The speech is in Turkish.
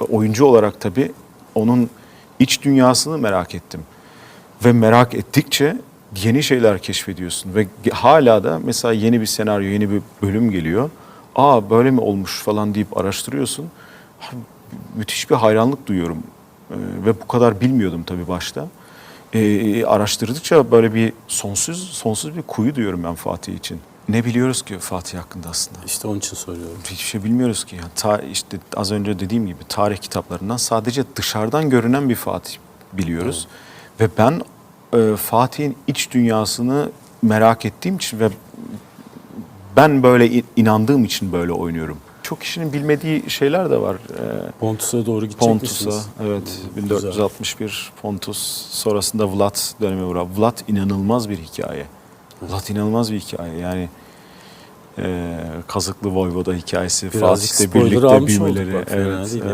oyuncu olarak tabii onun iç dünyasını merak ettim. Ve merak ettikçe yeni şeyler keşfediyorsun. Ve hala da mesela yeni bir senaryo, yeni bir bölüm geliyor. Aa böyle mi olmuş falan deyip araştırıyorsun. Müthiş bir hayranlık duyuyorum. Ee, ve bu kadar bilmiyordum tabii başta. Ee, araştırdıkça böyle bir sonsuz sonsuz bir kuyu duyuyorum ben Fatih için. Ne biliyoruz ki Fatih hakkında aslında? İşte onun için soruyorum. Hiçbir şey bilmiyoruz ki. Yani ta, işte az önce dediğim gibi tarih kitaplarından sadece dışarıdan görünen bir Fatih biliyoruz. Ve ben e, Fatih'in iç dünyasını merak ettiğim için ve ben böyle in- inandığım için böyle oynuyorum. Çok kişinin bilmediği şeyler de var. E, Pontus'a doğru gidecek Pontus'a, misiniz? evet Hmm, 1461 Pontus, sonrasında Vlad dönemi var. Vlad inanılmaz bir hikaye. Vlad inanılmaz bir hikaye. Yani e, Kazıklı Voyvoda hikayesi, Birazcık Fatih'le birlikte büyümeleri. evet.